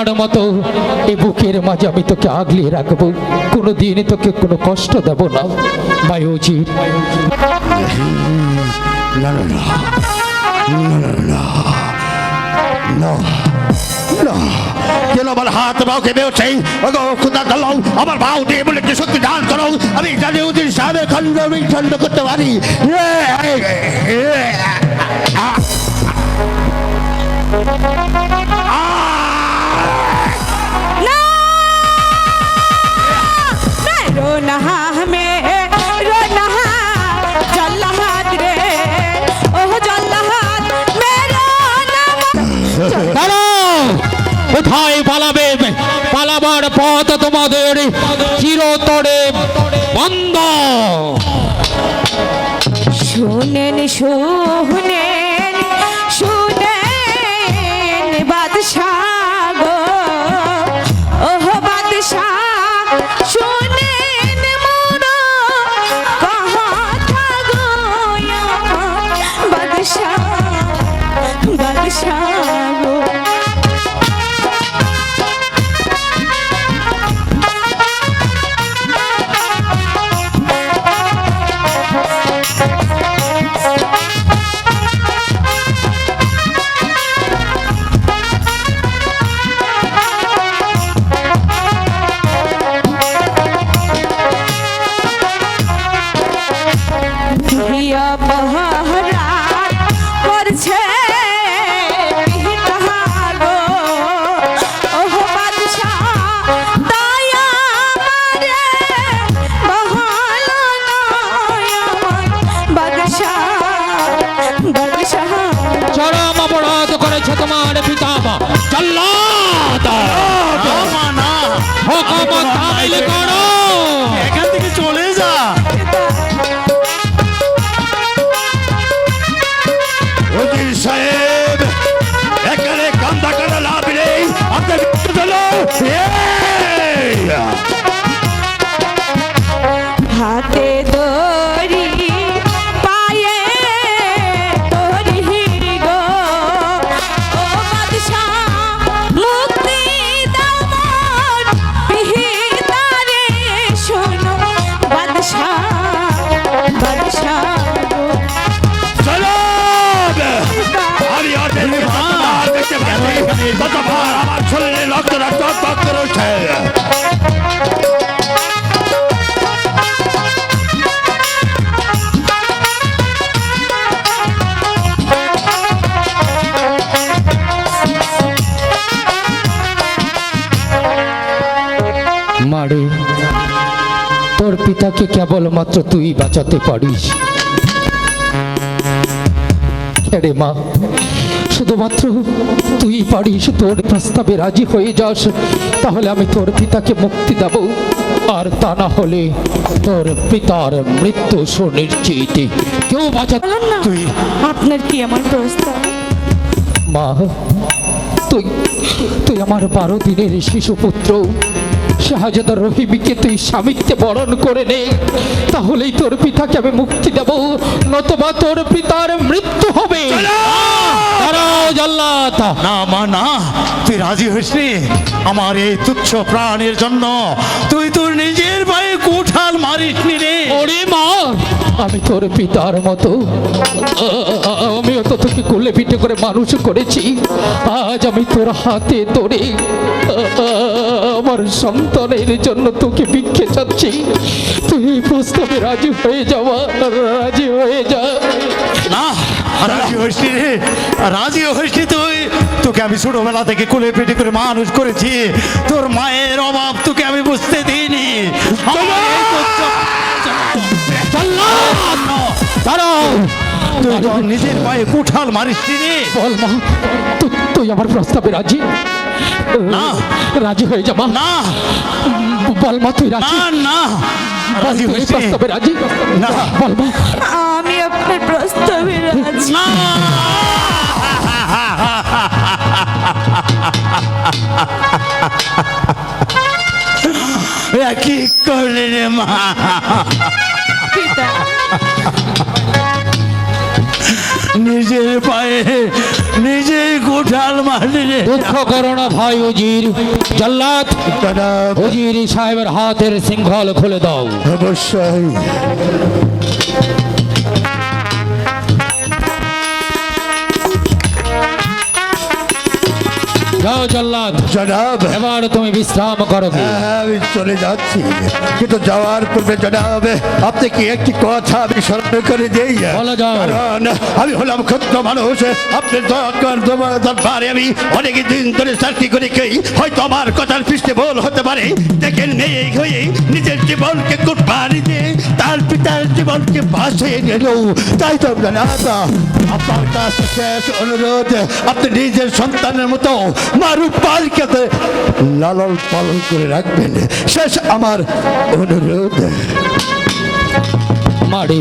সোনার মতো এ বুকের মাঝে আমি তোকে আগলে রাখব কোনো দিন তোকে কোনো কষ্ট দেব না বায়োজির না আমার হাত দিয়ে বলে সত্যি করো আমি করতে পারি কোথায় পালাবে? পালাবার পথ তোমাদের চিরতরে বন্ধ। শোনেন শুনেন। পিতাকে কেবলমাত্র তুই বাঁচাতে পারিস। রে মা শুধুমাত্র তুই পারিস তোর প্রস্তাবে রাজি হয়ে যাস তাহলে আমি তোর পিতাকে মুক্তি দেব। আর তা না হলে তোর পিতার মৃত্যু সুনিশ্চিত। কেউ বাঁচাতে না আপনার কি আমার প্রস্তাব? মা তুই তুই আমার বারো দিনের শিশুপুত্র শাহজাদা রহিমিকে তুই স্বামীকে বরণ করে নে। তাহলেই তোর পিতাকে আমি মুক্তি দেব নতুবা তোর পিতার মৃত্যু হবে। না মা না। তুই রাজি হইস আমার এই তুচ্ছ প্রাণের জন্য তুই তোর নিজের কোঠাল মারিস নি রে? ওরে মা আমি তোর পিতার মতো। আ- আমিও তো তোকে কোলে পিঠে করে মানুষ করেছি। আজ আমি তোর হাতে আ- আমার সন্তানের জন্য তোকে ভিক্ষে চাচ্ছি। তুই এই প্রস্তাবে রাজি হয়ে যাওয়া রাজি হয়ে যা। না রাজি হইস রে। রাজি হইস তুই। তোকে আমি ছোটবেলা থেকে কোলে পেটে করে মানুষ করেছি। তোর মায়ের অভাব তোকে আমি বুঝতে দিইনি। দাঁড়াও তুই তোর নিজের পায়ে কোঠাল মারিস রে। বল মা তুই আমার প্রস্তাবে রাজি? না। রাজি হয়ে যা মা। না। বল মা তুই রাজি? না। না রাজি হইস প্রস্তাবে রাজি? না। বল মা। মা। নিজের পায়ে নিজেই গোঠাল মারলি। দুঃখ করো না ভাই উজির জল্লাদ। উজির সাহেবের হাতের সিংহল খুলে দাও। অবশ্যই। যাও জল্লাদ জনাব। এবার তুমি বিশ্রাম করো। হ্যাঁ, আমি চলে যাচ্ছি। কিন্তু যাওয়ার পূর্বে জনাব আপনি কি একটি কথা আমি স্মরণ করে দিই? বলো যাও। আমি হলাম ক্ষুদ্র মানুষ। তোমার দরবারে আমি অনেক দিন ধরে চাকরি করে কেই। হয়তো আমার কথার পৃষ্ঠে ভুল হতে পারে। দেখেন এই হয়ে নিজের জীবনকে কুটবানি দিয়ে তার পিতার জীবনকে বাঁচিয়ে নিল। তাই তো জনাব আপনার কাছে শেষ অনুরোধ। আপনি নিজের সন্তানের মতো মারুপ পালকে লালন পালন করে রাখবেন। শেষ আমার অনুরোধ। মারে,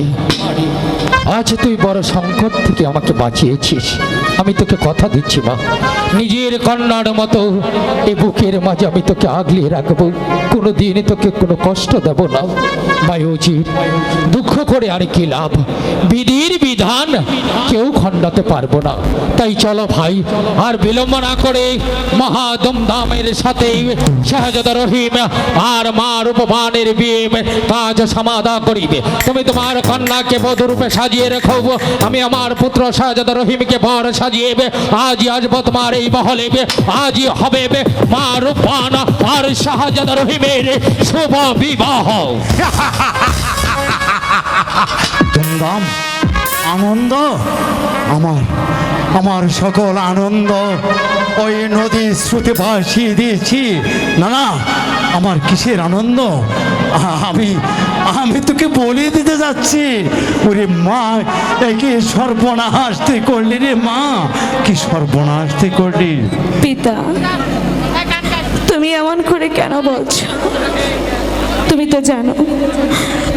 আজ তুই বড় সংকট থেকে আমাকে বাঁচিয়েছিস। আমি তোকে কথা দিচ্ছি, মা। নিজের কন্যার মতো এই বুকের মাঝে আমি তোকে আগলিয়ে রাখব। কোনো দিন তোকে কোনো কষ্ট দেব না। বায়ুজির দুঃখ করে আর কি লাভ? বিধির বিধান কেউ খণ্ডাতে পারব না। তাই চলো ভাই, আর বিলম্ব না করে মহাদমদামের সাথে শাহজাদা রহিম আর মা রূপবানের বিয়ে কাজ সমাধা করিবে। তুমি তোমার কন্যাকে বধূরূপে সাজিয়ে রেখো। আমি আমার পুত্র শাহজাদা রহিমকে বর সাজিয়ে আজ আসব তোমার এই মহলে আজই হবে মা রূপানা আর শাহজাদা রহিমের শুভ বিবাহ। আনন্দ আমার। আমার সকল আনন্দ ওই নদী স্রোতে ভাসিয়ে দিয়েছি। না না আমার কিসের আনন্দ? আমি আমি তোকে বলে দিতে যাচ্ছি। ওরে মা একে সর্বনাশ তুই করলি রে মা। কি সর্বনাশ তুই করলি? পিতা, তুমি এমন করে কেন বলছো? তুমি তো জানো,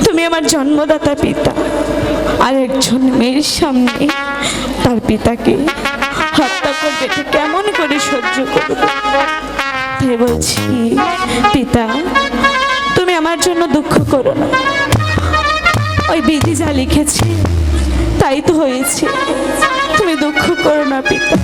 তুমি আমার জন্মদাতা পিতা। আর একজন মেয়ের সামনে তার পিতাকে হত্যা করবে। কেমন করে সহ্য করবে? বলছি, পিতা, তুমি আমার জন্য দুঃখ করো না। ওই বিধি যা লিখেছে, তাই তো হয়েছে। তুমি দুঃখ করো না, পিতা।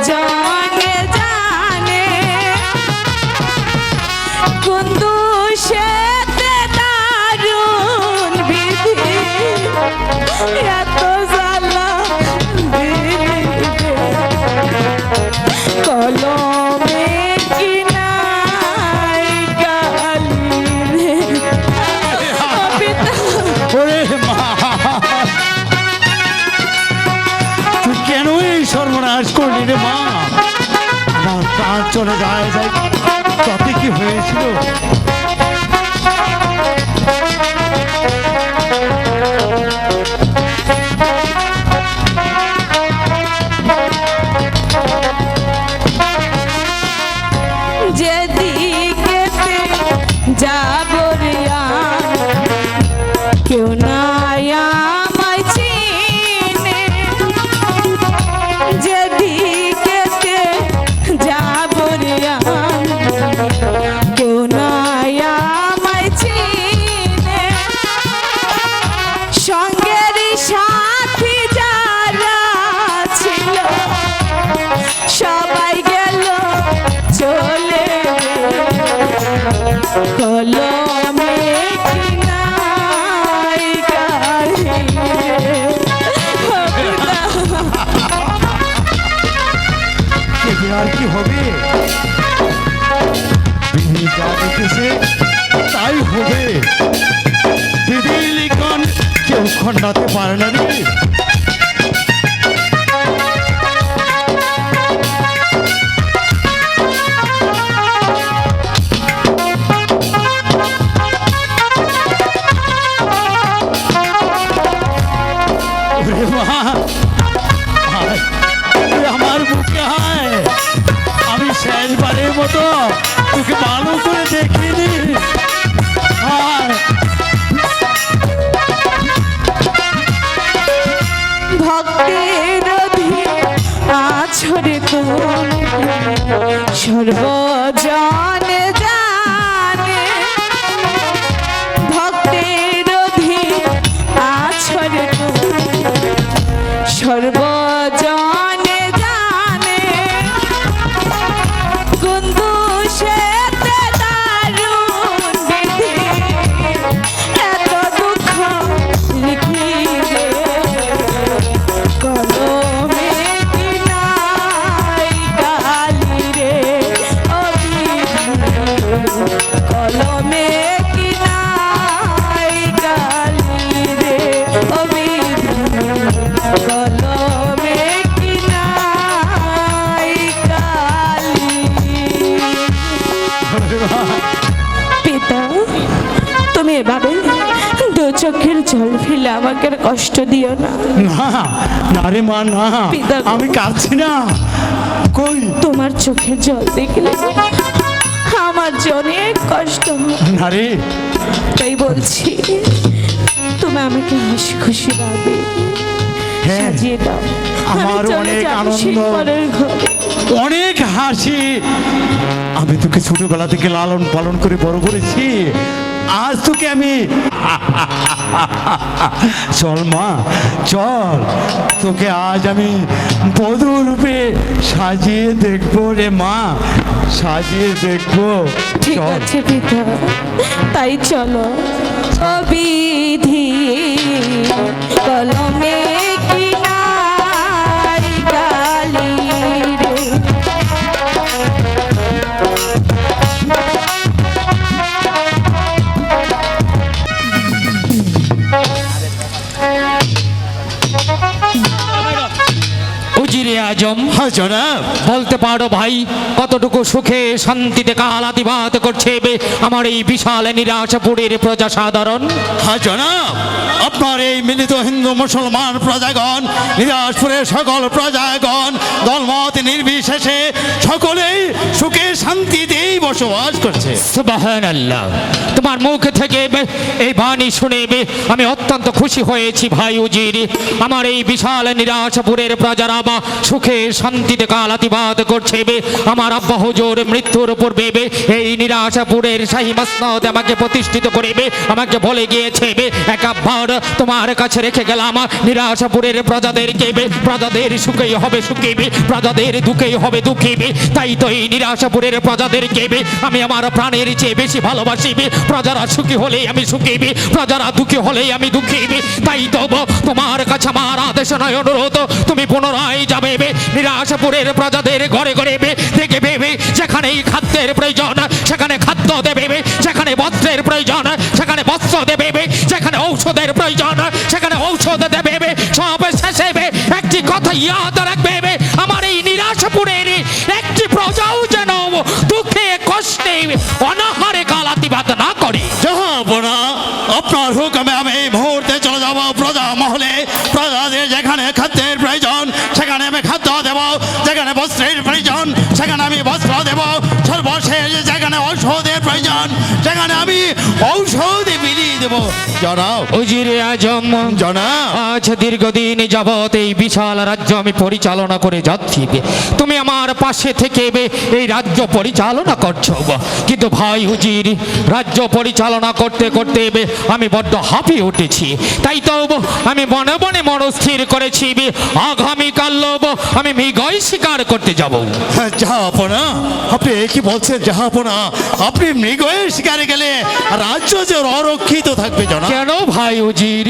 সর্বজনে খণ্ডাতে পারে না আছরে কষ্ট দিও না। না না রে মা না। আমি কাঁদছি না। কই? তোমার চোখের জল দেখলে আমার যে অনেক কষ্ট নারে না রে। তাই বলছি তুমি আমাকে হাসি খুশি হ্যাঁ। সাজিয়ে দাও। আমি আমার অনেক আনন্দ। অনেক হাসি। আমি তোকে ছোটবেলা থেকে লালন পালন করে বড় করেছি। আজ তোকে আমি চল মা চল। তোকে আজ আমি বধূ রূপে সাজিয়ে দেখব রে মা সাজিয়ে দেখব। ঠিক আছে পিতা তাই চলো। অবিধি কলমে উজিরে আজম হ্যাঁ জনাব। বলতে পারো ভাই কতটুকু সুখে শান্তিতে কালাতিবাদ করছে আমার এই বিশাল নিরাশাপুরের প্রজা সাধারণ হ্যাঁ জনাব। আপনার এই মিলিত হিন্দু মুসলমান প্রজাগণ নিরাজপুরের সকল প্রজাগণ দলমত নির্বিশেষে সকলেই সুখে শান্তিতেই বসবাস করছে। সুবহানাল্লাহ। তোমার মুখ থেকে এই বাণী শুনে আমি অত্যন্ত খুশি হয়েছি ভাই উজির। আমার এই বিশাল নিরাশাপুরের প্রজারা বা সুখে শান্তিতে কালাতিবাদ করছে বে আমার আব্বা হুজুর মৃত্যুর পূর্বে বে এই নিরাশাপুরের শাহী মসনদ আমাকে প্রতিষ্ঠিত করিবে আমাকে বলে গিয়েছে বে একবার তোমার কাছে রেখে গেলাম। নিরাশাপুরের প্রজাদেরকে বে প্রজাদের সুখেই হবে সুখিবে প্রজাদের দুঃখেই হবে দুঃখিবে তাই তো এই নিরাশাপুরের প্রজাদের কেবে আমি আমার প্রাণের চেয়ে বেশি ভালোবাসিবে প্রজারা সুখী হলেই আমি সুখিবে প্রজারা দুঃখী হলেই আমি দুঃখিবে তাই তো তোমার কাছে আমার আদেশ নয়, অনুরোধ। তুমি পুনরায় যাবে বে নিরাশাপুরের প্রজাদের ঘরে ঘরে দেখে ভেবে যেখানেই খাদ্যের প্রয়োজন, সেখানে খাদ্য দেবে বে যেখানে বস্ত্রের প্রয়োজন, সেখানে বস্ত্র দেবে বে যেখানে ঔষধের প্রয়োজন, সেখানে ঔষধ দেবে, সব শেষে একটি কথা ইয়াদ রাখবে আমার এই নিরাশাপুরের একটি প্রজাও যেন দুঃখে, কষ্টে, অনাহারে কালাতিবাদ না করে। আপনার হুকুমে আমি এই মুহূর্তে চলে যাব প্রজা মহলে প্রজাদের যেখানে খাদ্যের প্রয়োজন সেখানে দেব, যেখানে বস্ত্রের প্রয়োজন, সেখানে আমি বস্ত্র দেব। সর্বশেষ যেখানে ঔষধের প্রয়োজন, সেখানে আমি ঔষধ দেব। জনাব উজিরে আজম জনাব আজ দীর্ঘদিন যাবৎ এই বিশাল রাজ্য আমি পরিচালনা করে যাচ্ছি তুমি আমার পাশে থেকে এই রাজ্য পরিচালনা করছ কিন্তু ভাই হুজির রাজ্য পরিচালনা করতে করতে আমি বড্ড হাঁপিয়ে উঠেছি। তাই তো আমি মনে মনে মনস্থির করেছি আগামীকাল আমি মৃগই শিকার করতে যাব। জাহাপনা আপনি কি বলছেন জাহাপনা? আপনি মৃগয়ের শিকারে গেলে রাজ্য যে অরক্ষিত থাকবে জনাব কেন ভাই উজির?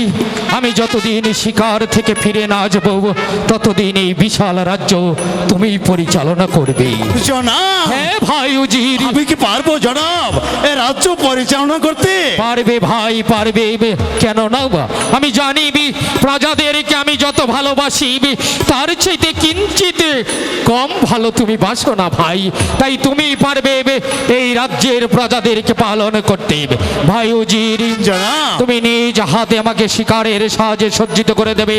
আমি যতদিন শিকার থেকে ফিরে না যাব ততদিন এই বিশাল রাজ্য তুমি পরিচালনা করবে। জনাব হ্যাঁ ভাই উজির। আমি কি পারব জনাব এ রাজ্য পরিচালনা করতে? পারবে ভাই পারবে। কেন না আমি জানি আমি যত ভালোবাসি তার চাইতে কিঞ্চিত কম ভালো তুমি বাসো না ভাই। তাই তুমি পারবে এই রাজ্যের প্রজাদেরকে পালন করতে ভাই উজির তুমি নিজ হাতে আমাকে শিকারের সাহায্যে সজ্জিত করে দেবে।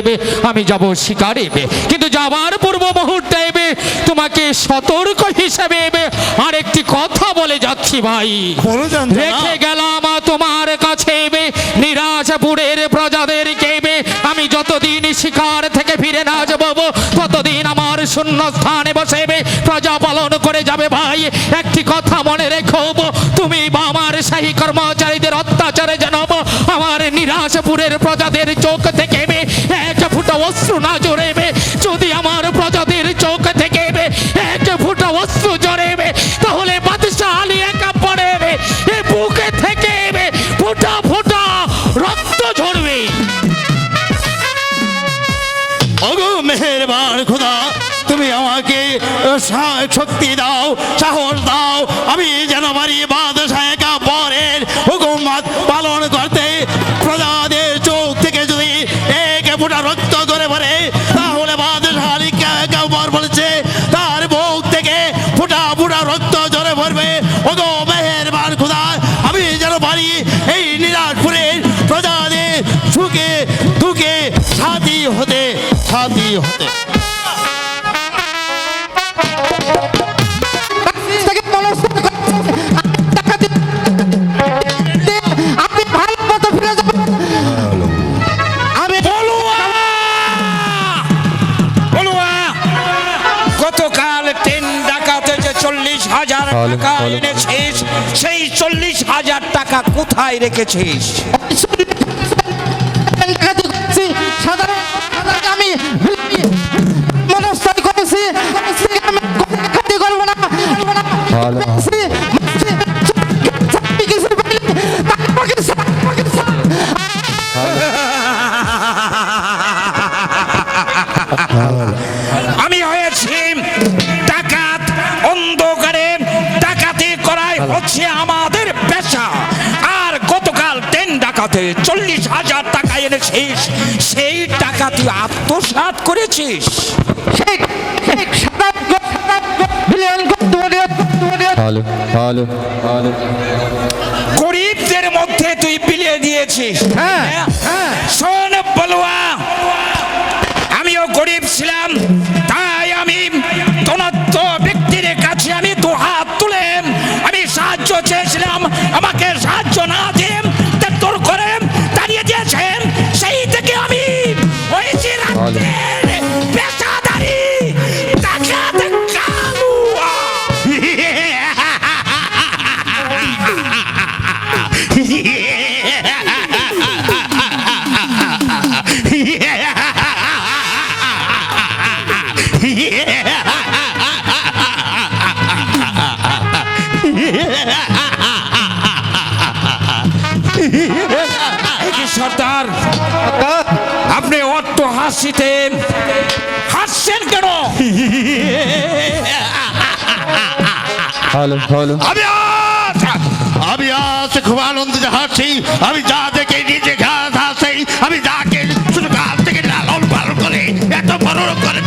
আমি যাব শিকারে কিন্তু যাবার পূর্ব মুহূর্তে তোমাকে সতর্ক হিসেবে বে, আরেকটি কথা বলে যাচ্ছি ভাই। রেখে গেলাম তোমার কাছে বে, নিরাশপুরের প্রজাদের আমি যতদিন শিকার থেকে ফিরে না যাব ততদিন আমার শূন্য স্থানে বসেবে প্রজা পালন করে যাবে ভাই। একটি কথা মনে রেখো তুমি বা আমার শাহী কর্মচারীদের অত্যাচারে জানাব, আমার নিরাশপুরের প্রজাদের চোখ থেকে শক্তি দাও, সাহস দাও। আমি যেন পারি বাদশাহ পরের হুকুমত পালন করতে। প্রজাদের চোখ থেকে যদি এক ফোঁটা রক্ত করে পড়ে, তাহলে বাদশাহ বলেছে, তার বুক থেকে ফোঁটা ফোঁটা রক্ত ঝরে পড়বে। ওগো মেহেরবান খোদা, আমি যেন পারি এই নিরাজপুরের প্রজাদের সুখে দুঃখে সাথী হতে সাথী হতে। টাকা এনেছিস সেই চল্লিশ হাজার টাকা কোথায় রেখেছিস? আমি মনস্থ করেছি করেছি, আমি ডাকাতি করব না হচ্ছে আমাদের পেশা আর গতকাল ট্রেন ডাকাতে চল্লিশ হাজার টাকা এনেছিস সেই টাকা তুই আত্মসাৎ করেছিস। গরিবদের মধ্যে তুই বিলিয়ে দিয়েছিস হ্যাঁ, হ্যাঁ। শোন বলুয়া আমিও গরিব ছিলাম তাই আমি ধনত্ব আমাকে সাহায্য না দিয়ে তোর করে দাঁড়িয়ে দিয়েছেন সর্দার। আপনি অট্ট হাসিতেন হাসছেন কেন? আমি আমি আজ খুব আনন্দে হাসছি আমি যা দেখে নিজে ঘাস হাসি আমি যাকে শুধু গাছ থেকে লালন পালন করে এত বড় করে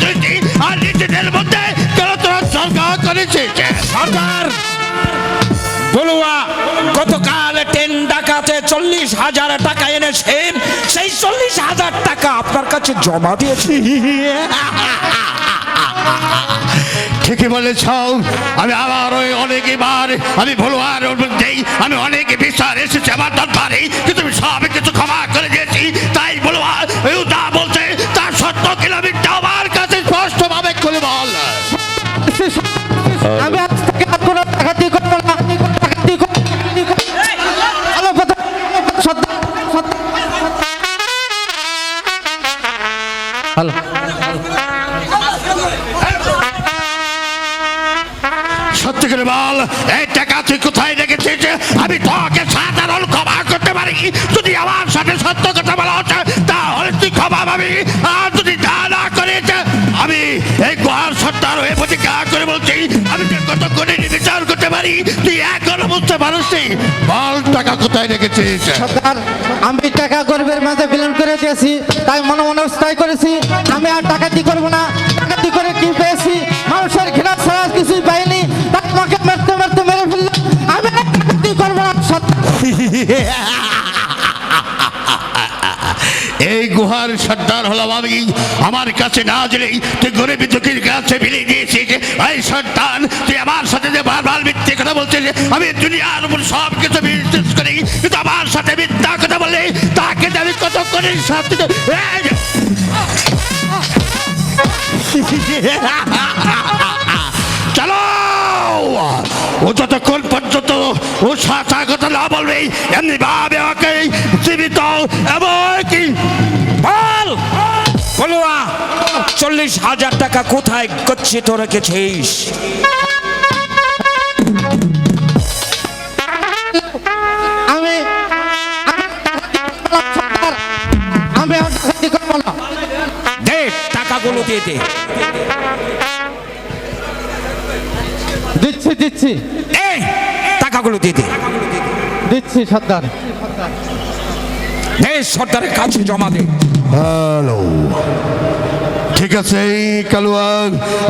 আর নিজেদের মধ্যে কেন তোরা সরকার করেছে? সর্দার বলুয়া গতকাল ট্রেন ডাকাতে চল্লিশ হাজার টাকা এনেছেন। সেই চল্লিশ হাজার টাকা আপনার কাছে জমা দিয়েছি। ঠিকই বলেছ। আমি আবার ওই অনেকবার আমি ভুলবার যেই আমি অনেক বিচার এসেছি আমার দরবারে কিন্তু আমি সব কিছু ক্ষমা করে দিয়েছি। তাই বলবার ওই তা বলছে তার সত্য কিলোমিটার আমার কাছে স্পষ্টভাবে খুলে বল। আমি এই টাকা তুই কোথায় রেখেছিস? আমি তোকে সাধারণ ক্ষমা করতে পারি। যদি সত্য কথা বলা হচ্ছে, তাহলে তুই ক্ষমা পাবি। আর যদি তা না করিস, আমি এই গোয়ার সত্তার হয়ে প্রতিজ্ঞা করে বলছি, আমি কত করে বিচার করতে পারি। তুই এখনও বুঝতে পারিস বল, টাকা কোথায় রেখেছিস? আমি টাকা গরিবের মাঝে বিলীন করে দিয়েছি, তাই মনে মনে তাই করেছি। আমি আর ডাকাতি করব না। এই গুহার সর্দার হলাম আমি আমার কাছে না জেনেই তুই গরিব দুঃখীর কাছে বিলিয়ে দিয়েছিস এই সন্তান তুই আমার সাথে যে বারবার মিথ্যে কথা বলছিস আমি দুনিয়ার উপর সব কিছু বিশ্বাস করি কিন্তু আমার সাথে মিথ্যা কথা বললে তাকে আমি কত করে শাস্তি দেব। এই যে- চলো ও যতক্ষণ পর্যন্ত ও সাচা কথা না বলবে এমনি ভাবে ওকে জীবিত এবং কি? বল। বলুয়া চল্লিশ হাজার টাকা কোথায় গচ্ছিত রেখেছিস? আমি আমি টাকাগুলো দিয়ে দে। দিচ্ছি। দে টাকাগুলো দিয়ে দে। দিচ্ছি সর্দার। দে সর্দারের কাছে জমা দে। হ্যালো। ঠিক আছে কালুয়া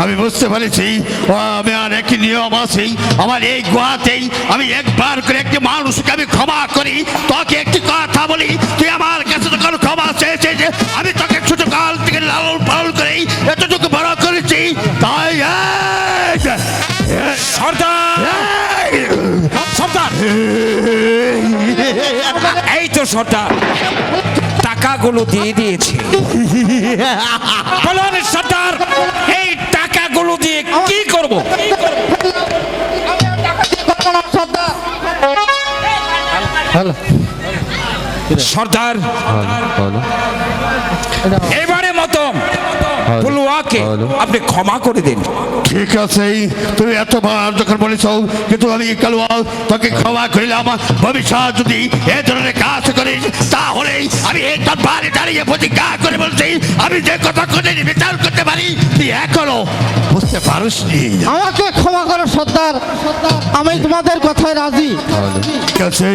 আমি বুঝতে পেরেছি। ও, আমি আর একই নিয়ম আছে। আমার এই গোয়াতেই আমি একবার করে একটি মানুষকে আমি ক্ষমা করি। তোকে একটি কথা বলি তুই আমার কাছে যখন ক্ষমা চেয়েছে যে আমি তোকে ছোট কাল থেকে লালন পালন করে এতটুকু বড় করেছি। তাই এই সর্দার! এই- সর্দার! এই তো সর্দার! টাকাগুলো দিয়ে দিয়েছে। বলুন সর্দার এই টাকাগুলো দিয়ে কি করব? করব সর্দার হ্যালো সর্দার এবারে মতো পুলুয়াকে আপনি ক্ষমা করে দিন। ঠিক আছে তুমি এতবার যখন বলেছ কিন্তু আমি কালুয়া তোকে ক্ষমা করিলাম ভবিষ্যৎ যদি এ ধরনের কাজ করিস তাহলে আমি এই দরবারে দাঁড়িয়ে প্রতিজ্ঞা করে বলছি আমি যে কথা করে বিচার করতে পারি তুই এখনও বুঝতে পারিস আমাকে ক্ষমা করো সর্দার। আমি তোমাদের কথায় রাজি। ঠিক আছে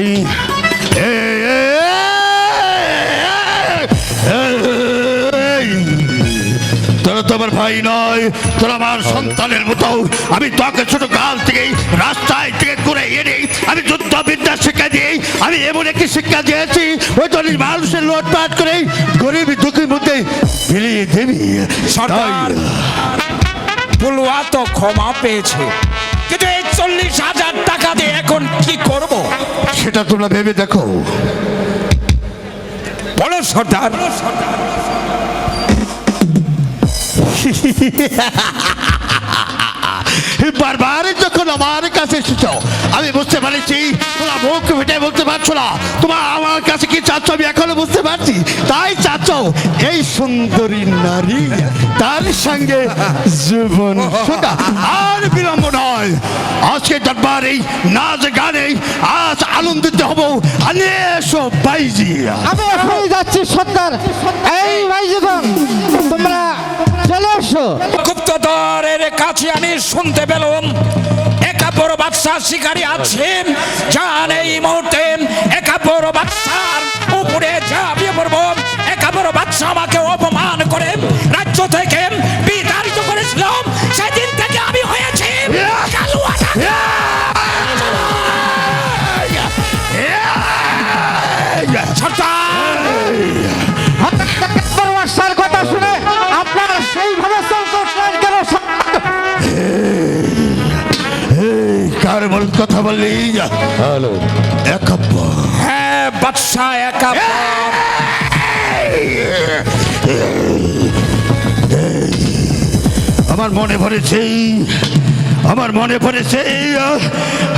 তোরা তো আমার ভাই নয় তোরা আমার সন্তানের মতো। আমি তোকে ছোট কাল থেকে রাস্তায় থেকে করে এনে আমি যুদ্ধ বিদ্যা শিক্ষা দিই আমি এমন একটি শিক্ষা দিয়েছি ওই দলের মানুষের লোটপাট করে গরিব দুঃখের মধ্যে ফিরিয়ে দেবি। পুলুয়া তো ক্ষমা পেয়েছে কিন্তু এই চল্লিশ হাজার টাকা দিয়ে এখন কি করব? সেটা তোমরা ভেবে দেখো। বলো সর্দার। বারবার যখন আমার কাছে এসেছ, আমি বুঝতে পারছি, তোমরা মুখ ফেটে বলতে পারছ না। তোমার আমার কাছে কি চাচ্ছ, আমি এখনও বুঝতে পারছি। তাই চাচ্ছ, এই সুন্দরী নারী, তার সঙ্গে জীবন আর বিলম্ব নয়। আজকে দরবার এই নাচ গানে আজ আনন্দিত হব আনে এসো বাইজি আমি এখনই যাচ্ছি সর্দার এই জীবন তোমরা এসো। গুপ্তধরের কাছে আমি শুনতে পেলাম একা বড় বাদশাহ শিকারী আছেন যান এই মুহূর্তে একা বড় বাদশার উপরে ঝাঁপিয়ে পড়ব একা বড় বাদশাহ আমাকে অপমান করে রাজ্য থেকে বিতাড়িত করেছিলাম সেদিন থেকে আমি হয়েছি কালুয়া কার বল কথা বললি হ্যালো একাপ্পা হ্যাঁ বাদশাহ একা আমার মনে পড়েছে আমার মনে পড়েছে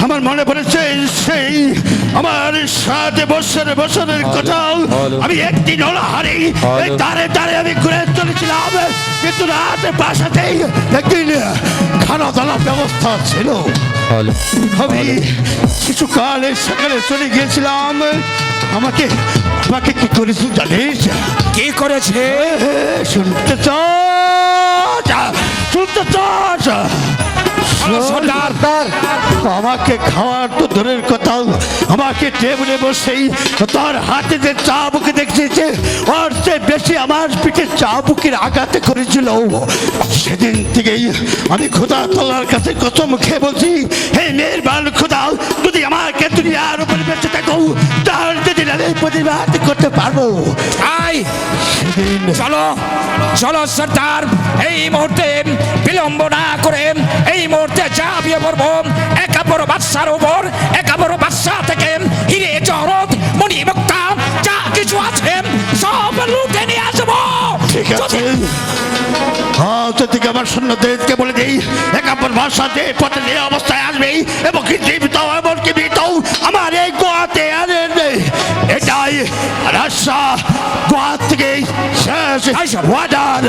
আমার মনে পড়েছে সেই আমার সাথে বছরে বছরের কথা আমি একদিন হলো হারি এই তারে দাঁড়ে আমি ঘুরে চলেছিলাম। কিন্তু রাতে বাসাতে একদিন খানা দানার ব্যবস্থা ছিল। আমি কিছুকাল সকালে চলে গিয়েছিলাম। আমাকে আমাকে কি করেছিস জানিস? কি করেছে? শুনতে চাস শুনতে চাস। সর্দার। আমাকে খাওয়ার তো দূরের কথা আমাকে টেবিলে বসেই তার হাতে যে চাবুকে দেখছে ওর চেয়ে বেশি আমার পিঠে চা চাবুকের আঘাতে করেছিল। সেদিন থেকেই আমি খোদা তোলার কাছে কসম খেয়ে বলছি হে মেয়ের বাল খোদা যদি আমাকে দুনিয়ার উপরে বেঁচে থাকো তাহলে যদি আমি প্রতিবাদ করতে পারব। আই চলো চলো সর্দার এই মুহূর্তে বিলম্ব না করে এই মুহূর্তে ঝাঁপিয়ে পড়ব একাপর বাদশার উপর একাপর বাদশা থেকে হিরে জহরত মণি মুক্তা যা কিছু আছে সব লুটে নিয়ে আসব। ঠিক আছে। হ্যাঁ তো থেকে আমার সৈন্যদেরকে বলে দিই একাপর ভাষা যে পথে যে অবস্থায় আসবে এবং কি জীবিত এবং কি মৃত আমার এই গোয়াতে আরে এটাই রাস্তা গোয়া থেকে শেষ। ওয়াদার